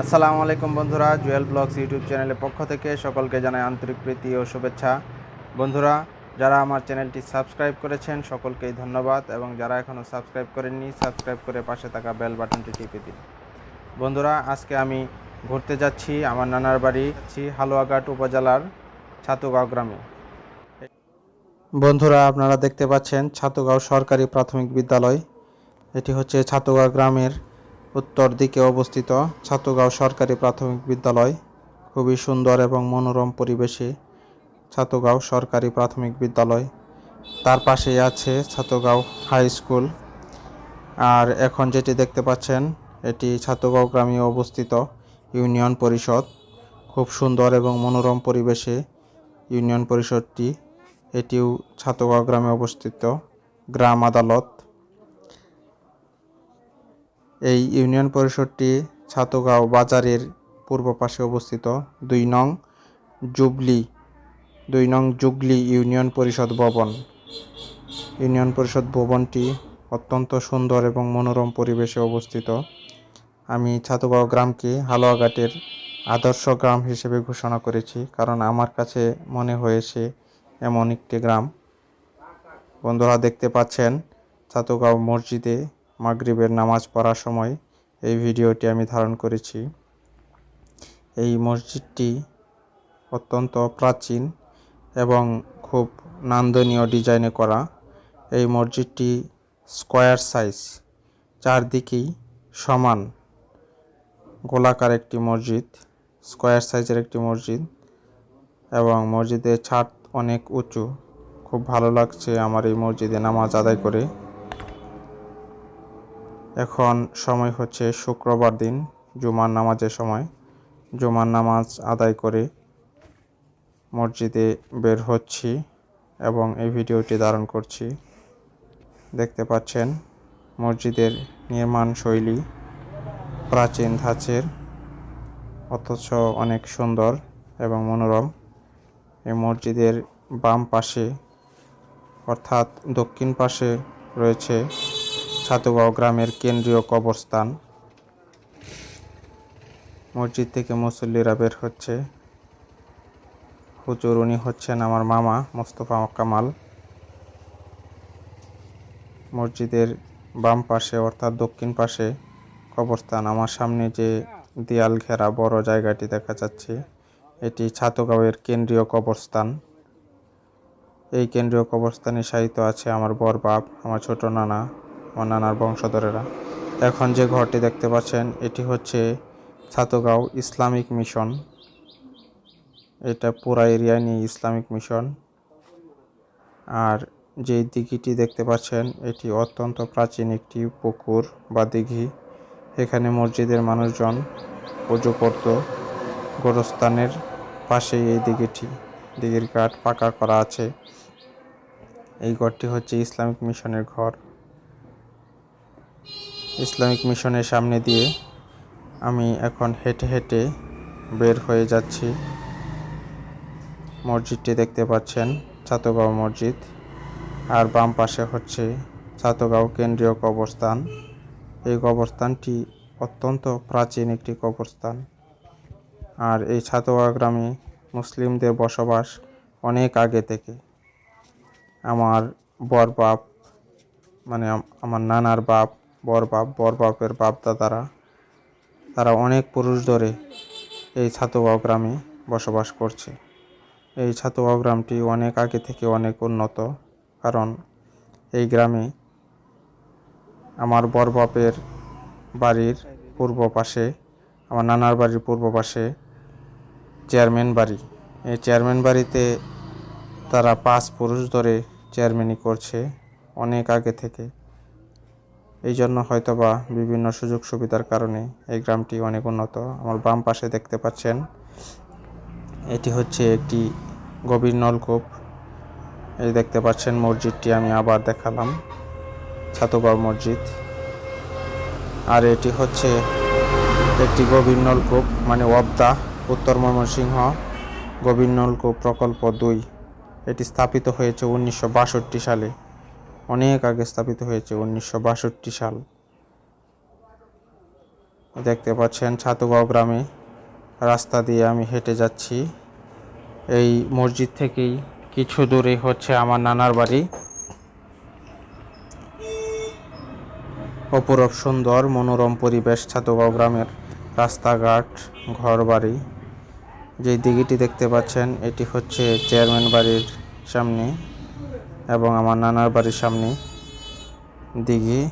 আসসালামু আলাইকুম বন্ধুরা, জুয়েল ব্লগস ইউটিউব চ্যানেলের পক্ষ থেকে সকলকে জানাই আন্তরিক প্রীতি ও শুভেচ্ছা। বন্ধুরা, যারা আমার চ্যানেলটি সাবস্ক্রাইব করেছেন, সকলকেই ধন্যবাদ এবং যারা এখনও সাবস্ক্রাইব করেননি, সাবস্ক্রাইব করে পাশে থাকা বেল বাটনটি টিপে দিন। বন্ধুরা, আজকে আমি ঘুরতে যাচ্ছি আমার নানার বাড়ি হালুয়াঘাট উপজেলার ছাতুগাঁও গ্রামে। বন্ধুরা, আপনারা দেখতে পাচ্ছেন ছাতুগাঁও সরকারি প্রাথমিক বিদ্যালয়। এটি হচ্ছে ছাতুগাঁও গ্রামের উত্তর দিকে অবস্থিত ছাতুগাঁও সরকারি প্রাথমিক বিদ্যালয়। খুবই সুন্দর এবং মনোরম পরিবেশে ছাতুগাঁও সরকারি প্রাথমিক বিদ্যালয়। তার পাশেই আছে ছাতুগাঁও হাই স্কুল। আর এখন যেটি দেখতে পাচ্ছেন, এটি ছাতুগাঁও গ্রামে অবস্থিত ইউনিয়ন পরিষদ। খুব সুন্দর এবং মনোরম পরিবেশে ইউনিয়ন পরিষদটি, এটিও ছাতুগাঁও গ্রামে অবস্থিত। গ্রাম আদালত এই ইউনিয়ন পরিষদটি ছাতগাঁও বাজারের পূর্ব পাশে অবস্থিত। দুই নং জুবলি, দুই নং জুগলি ইউনিয়ন পরিষদ ভবন। ইউনিয়ন পরিষদ ভবনটি অত্যন্ত সুন্দর এবং মনোরম পরিবেশে অবস্থিত। আমি ছাতগাঁও গ্রামকে হালুয়াঘাটের আদর্শ গ্রাম হিসেবে ঘোষণা করেছি কারণ আমার কাছে মনে হয়েছে এমন একটি গ্রাম। বন্ধুরা দেখতে পাচ্ছেন, ছাতগাঁও মসজিদে মাগরিবের নামাজ পড়ার সময় এই ভিডিওটি আমি ধারণ করেছি। এই মসজিদটি অত্যন্ত প্রাচীন এবং খুব নান্দনীয় ডিজাইনে করা। এই মসজিদটি স্কোয়ার সাইজ, চারদিকেই সমান। গোলাকার একটি মসজিদ, স্কোয়ার সাইজের একটি মসজিদ এবং মসজিদের ছাদ অনেক উঁচু। খুব ভালো লাগছে আমার এই মসজিদে নামাজ আদায় করে। এখন সময় হচ্ছে শুক্রবার দিন, জুমার নামাজের সময়। জুমার নামাজ আদায় করে মসজিদে বের হচ্ছি এবং এই ভিডিওটি ধারণ করছি। দেখতে পাচ্ছেন, মসজিদের নির্মাণ শৈলী প্রাচীন ধাঁচের, অথচ অনেক সুন্দর এবং মনোরম। এই মসজিদের বাম পাশে অর্থাৎ দক্ষিণ পাশে রয়েছে ছাতুগাঁও গ্রামের কেন্দ্রীয় কবরস্থান। মসজিদ থেকে মুসল্লিরা বের হচ্ছে। হুজুর, উনি হচ্ছেন আমার মামা মোস্তফা কামাল। মসজিদের বাম পাশে অর্থাৎ দক্ষিণ পাশে কবরস্থান। আমার সামনে যে দেয়াল ঘেরা বড় জায়গাটি দেখা যাচ্ছে, এটি ছাতগাঁওয়ের কেন্দ্রীয় কবরস্থান। এই কেন্দ্রীয় কবরস্থানে সাহিত্য আছে আমার বর বাপ, আমার ছোট নানা। আমার নানার বংশধরেরা। এখন যে ঘরটি দেখতে পাচ্ছেন, এটি হচ্ছে ছাতগাঁও ইসলামিক মিশন। এটা পুরা এরিয়ায় নিয়ে ইসলামিক মিশন। আর যে দিঘিটি দেখতে পাচ্ছেন, এটি অত্যন্ত প্রাচীন একটি পুকুর বা দিঘি। এখানে মসজিদের মানুষজন পুজো করত। গোরস্থানের পাশেই এই দিঘিটি, দিঘির ঘাট পাকা করা আছে। এই ঘরটি হচ্ছে ইসলামিক মিশনের ঘর। ইসলামিক মিশনের সামনে দিয়ে আমি এখন হেঁটে হেঁটে বের হয়ে যাচ্ছি। মসজিদটি দেখতে পাচ্ছেন, ছাতগাঁও মসজিদ। আর বাম পাশে হচ্ছে ছাতগাঁও কেন্দ্রীয় কবরস্থান। এই কবরস্থানটি অত্যন্ত প্রাচীন একটি কবরস্থান। আর এই ছাতগাঁও গ্রামে মুসলিমদের বসবাস অনেক আগে থেকে। আমার বর বাপ মানে আমার নানার বাপ বর বাপ বর বাপের বাপ দাদারা তারা অনেক পুরুষ ধরে এই ছাতুগাঁও গ্রামে বসবাস করছে। এই ছাতুগাঁও গ্রামটি অনেক আগে থেকে অনেক উন্নত, কারণ এই গ্রামে আমার বর বাপের বাড়ির পূর্ব পাশে, আমার নানার বাড়ির পূর্ব পাশে চেয়ারম্যান বাড়ি। এই চেয়ারম্যান বাড়িতে তারা পাঁচ পুরুষ ধরে চেয়ারম্যানই করছে অনেক আগে থেকে। এই জন্য হয়তোবা বিভিন্ন সুযোগ সুবিধার কারণে এই গ্রামটি অনেক উন্নত। আমার বাম পাশে দেখতে পাচ্ছেন, এটি হচ্ছে একটি গভীর নলকূপ। এই দেখতে পাচ্ছেন মসজিদটি, আমি আবার দেখালাম ছাতুগাঁও মসজিদ। আর এটি হচ্ছে একটি গভীর নলকূপ মানে ওয়াবদা, উত্তর ময়মনসিংহ, গভীর নলকূপ প্রকল্প দুই। এটি স্থাপিত হয়েছে উনিশশো বাষট্টি সালে। অনেক আগে স্থাপিত হয়েছে, উনিশশো বাষট্টি সাল। দেখতে পাচ্ছেন ছাতুগাঁও গ্রামে রাস্তা দিয়ে আমি হেঁটে যাচ্ছি। এই মসজিদ থেকেই কিছু দূরে হচ্ছে আমার নানার বাড়ি। অপরূপ সুন্দর মনোরম পরিবেশ ছাতুগাঁও গ্রামের রাস্তাঘাট ঘর বাড়ি যে দিঘিটি দেখতে পাচ্ছেন, এটি হচ্ছে চেয়ারম্যান বাড়ির সামনে। এবং আমার নানার বাড়ির সামনে দিঘি।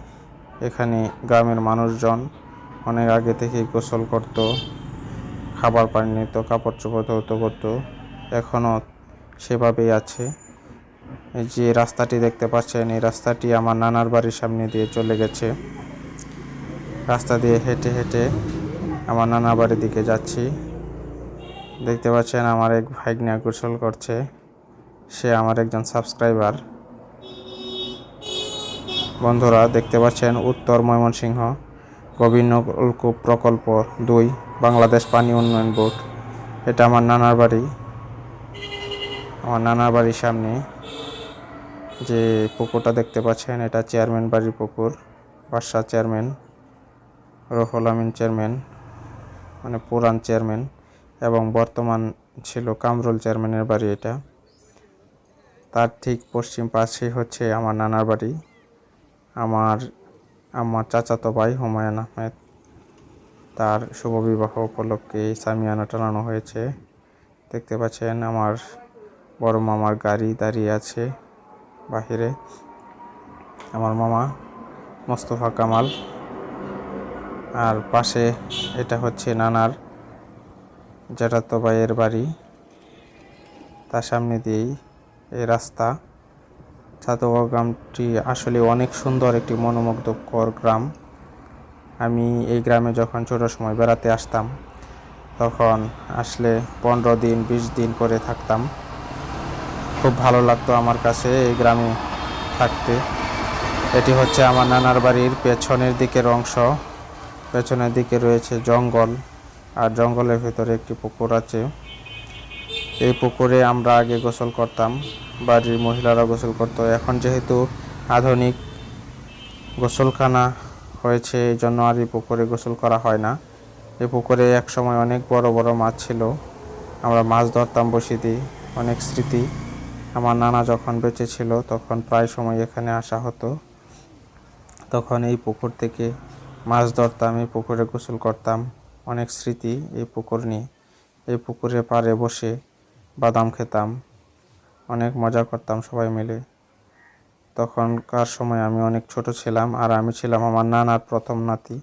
এখানে গ্রামের মানুষজন অনেক আগে থেকেই গোসল করত, খাবার পানি নিত, কাপড় চোপড় ধৌত করতো, এখনও সেভাবেই আছে। যে রাস্তাটি দেখতে পাচ্ছেন, এই রাস্তাটি আমার নানার বাড়ির সামনে দিয়ে চলে গেছে। রাস্তা দিয়ে হেঁটে হেঁটে আমার নানা বাড়ির দিকে যাচ্ছি। দেখতে পাচ্ছেন আমার এক ভাইগনা গোসল করছে। সে আমার একজন সাবস্ক্রাইবার। বন্ধুরা, দেখতে পাচ্ছেন উত্তর ময়মনসিংহ গোবিন্দ নলকূপ প্রকল্প দুই, বাংলাদেশ পানি উন্নয়ন বোর্ড। এটা আমার নানার বাড়ি। আমার নানার বাড়ির সামনে যে পুকুরটা দেখতে পাচ্ছেন, এটা চেয়ারম্যান বাড়ির পুকুর, বাদশাহ চেয়ারম্যান রফুল আমিন চেয়ারম্যান মানে পুরান চেয়ারম্যান, এবং বর্তমান ছিল কামরুল চেয়ারম্যানের বাড়ি এটা। তার ঠিক পশ্চিম পাশে হচ্ছে আমার নানার বাড়ি। আমার আমার চাচাতো ভাই হুমায়ুন আহমেদ। তার শুভবিবাহ উপলক্ষে সামিয়ানা টানানো হয়েছে। দেখতে পাচ্ছেন আমার বড় মামার গাড়ি দাঁড়িয়ে আছে বাহিরে। আমার মামা মোস্তফা কামাল। আর পাশে এটা হচ্ছে নানার জ্যাঠাতো ভাইয়ের বাড়ি। তার সামনে দিয়েই এই রাস্তা। ছাতগাঁও গ্রামটি আসলে অনেক সুন্দর একটি মনোমুগ্ধকর গ্রাম। আমি এই গ্রামে যখন ছোট সময় বেড়াতে আসতাম, তখন আসলে পনেরো দিন, বিশ দিন করে থাকতাম। খুব ভালো লাগতো আমার কাছে এই গ্রামে থাকতে। এটি হচ্ছে আমার নানার বাড়ির পেছনের দিকের অংশ। পেছনের দিকে রয়েছে জঙ্গল, আর জঙ্গলের ভেতরে একটি পুকুর আছে। এই পুকুরে আমরা আগে গোসল করতাম, বাড়ির মহিলারা গোসল করতো। এখন যেহেতু আধুনিক গোসলখানা হয়েছে এই জন্য আর এই পুকুরে গোসল করা হয় না। এই পুকুরে এক সময় অনেক বড় বড় মাছ ছিল। আমরা মাছ ধরতাম বসিতে, অনেক স্মৃতি। আমার নানা যখন বেঁচে ছিল, তখন প্রায় সময় এখানে আসা হতো। তখন এই পুকুর থেকে মাছ ধরতাম, এই পুকুরে গোসল করতাম। অনেক স্মৃতি এই পুকুর নিয়ে। এই পুকুরে পাড়ে বসে বাদাম খেতাম, অনেক মজা করতাম সবাই মিলে। তখনকার সময় আমি অনেক ছোট ছিলাম আর আমি ছিলাম আমার নানার প্রথম নাতি।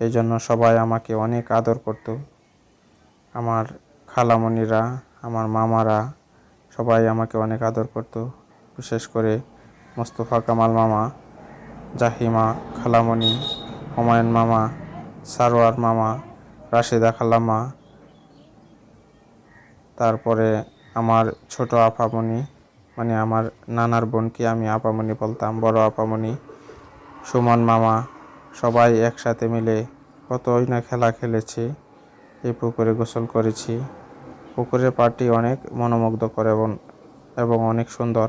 এই জন্য সবাই আমাকে অনেক আদর করত। আমার খালামণিরা, আমার মামারা সবাই আমাকে অনেক আদর করত। বিশেষ করে মোস্তফা কামাল মামা, জাহিমা খালামণি, হুমায়ুন মামা, সারোয়ার মামা, রাশেদা খালামা তারপরে আমার ছোট আপামণি মানে আমার নানার বোনকে আমি আপামণি বলতাম, বড় আপামণি সুমন মামা, সবাই একসাথে মিলে কতই না খেলা খেলেছি এই পুকুরে গোসল করেছি। পুকুরের পাড়টি অনেক মনোমুগ্ধকর এবং এবং অনেক সুন্দর।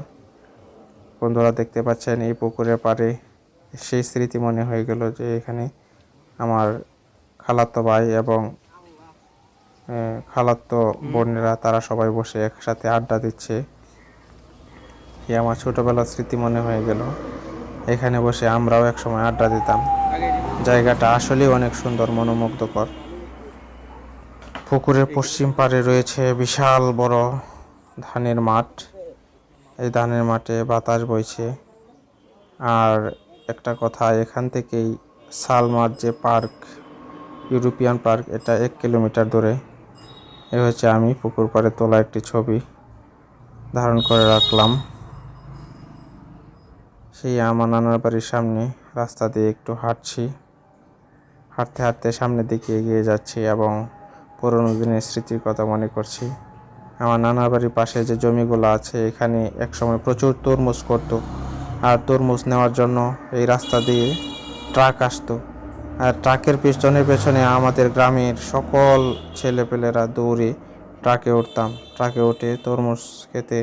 বন্ধুরা দেখতে পাচ্ছেন, এই পুকুরের পাড়ে সেই স্মৃতি মনে হয়ে গেল যে এখানে আমার খালাতো ভাই এবং খালাতো বোনেরা তারা সবাই বসে একসাথে আড্ডা দিচ্ছে। এই আমার ছোটবেলার স্মৃতি মনে হয়ে গেল। এখানে বসে আমরাও একসময় আড্ডা দিতাম। জায়গাটা আসলেই অনেক সুন্দর মনোমুগ্ধকর। পুকুরের পশ্চিম পাড়ে রয়েছে বিশাল বড় ধানের মাঠ। এই ধানের মাঠে বাতাস বইছে। আর একটা কথা এখান থেকেই সালমার যে পার্ক ইউরোপিয়ান পার্ক এটা এক কিলোমিটার দূরে। এ হচ্ছে আমি, পুকুর পাড়ে তোলা একটি ছবি ধারণ করে রাখলাম। সেই আমার নানার বাড়ির সামনে রাস্তা দিয়ে একটু হাঁটছি। হাঁটতে হাঁটতে সামনের দিকে এগিয়ে যাচ্ছি এবং পুরনো দিনের স্মৃতির কথা মনে করছি। আমার নানার বাড়ির পাশে যে জমিগুলো আছে, এখানে একসময় প্রচুর তরমুজ করতো আর তরমুজ নেওয়ার জন্য এই রাস্তা দিয়ে ট্রাক আসতো। আর ট্রাকের পেছনে পেছনে আমাদের গ্রামের সকল ছেলেপেলেরা দৌড়ে ট্রাকে উঠতাম। ট্রাকে উঠে তরমুজ খেতে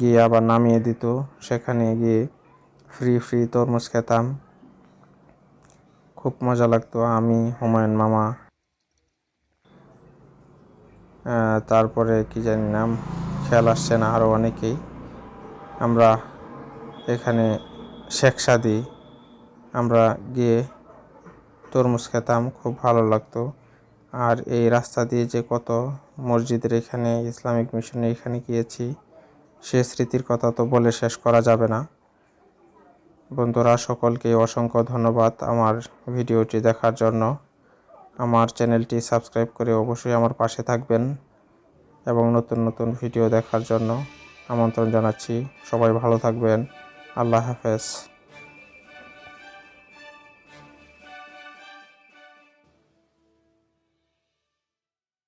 গিয়ে আবার নামিয়ে দিত। সেখানে গিয়ে ফ্রি ফ্রি তরমুজ খেতাম। খুব মজা লাগতো। আমি, হুমায়ুন মামা তারপরে কি জানি নাম, খেয়াল আসছে না আরও অনেকেই। আমরা এখানে শেখ সাদি আমরা গিয়ে তরমুজ খেতাম, খুব ভালো লাগতো। আর এই রাস্তা দিয়ে যে কত মসজিদের এখানে, ইসলামিক মিশনে এখানে গিয়েছি, সে স্মৃতির কথা তো বলে শেষ করা যাবে না। বন্ধুরা, সকলকে অসংখ্য ধন্যবাদ আমার ভিডিওটি দেখার জন্য। আমার চ্যানেলটি সাবস্ক্রাইব করে অবশ্যই আমার পাশে থাকবেন এবং নতুন নতুন ভিডিও দেখার জন্য আমন্ত্রণ জানাচ্ছি। সবাই ভালো থাকবেন। আল্লাহ হাফেজ।